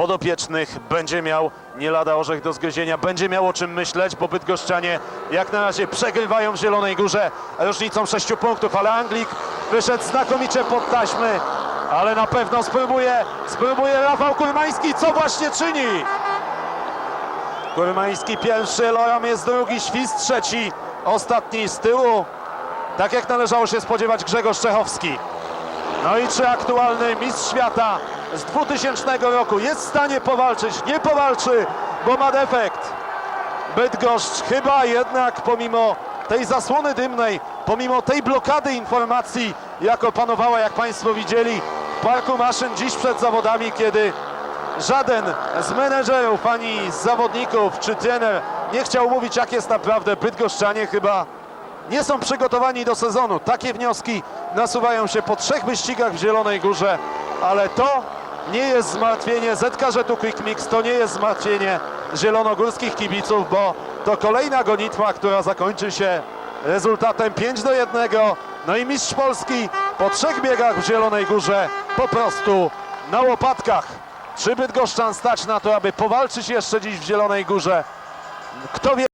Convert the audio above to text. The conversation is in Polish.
podopiecznych będzie miał nie lada orzech do zgryzienia, będzie miał o czym myśleć, bo Bydgoszczanie jak na razie przegrywają w Zielonej Górze różnicą 6 punktów, ale Anglik wyszedł znakomicie pod taśmy, ale na pewno spróbuje, spróbuje Rafał Kurmański, co właśnie czyni. Kurmański pierwszy, Loram jest drugi, Świst trzeci, ostatni z tyłu. Tak jak należało się spodziewać Grzegorz Czechowski. No i czy aktualny mistrz świata z 2000 roku jest w stanie powalczyć? Nie powalczy, bo ma defekt. Bydgoszcz chyba jednak pomimo tej zasłony dymnej, pomimo tej blokady informacji, jak opanowała, jak Państwo widzieli, w parku maszyn dziś przed zawodami, kiedy żaden z menedżerów, ani z zawodników, czy trener nie chciał mówić, jak jest naprawdę. Bydgoszczanie chyba nie są przygotowani do sezonu. Takie wnioski nasuwają się po trzech wyścigach w Zielonej Górze, ale to nie jest zmartwienie ZK tu Quick Mix, to nie jest zmartwienie zielonogórskich kibiców, bo to kolejna gonitwa, która zakończy się rezultatem 5 do 1. No i mistrz Polski po trzech biegach w Zielonej Górze po prostu na łopatkach. Czy Bydgoszczan stać na to, aby powalczyć jeszcze dziś w Zielonej Górze? Kto wie?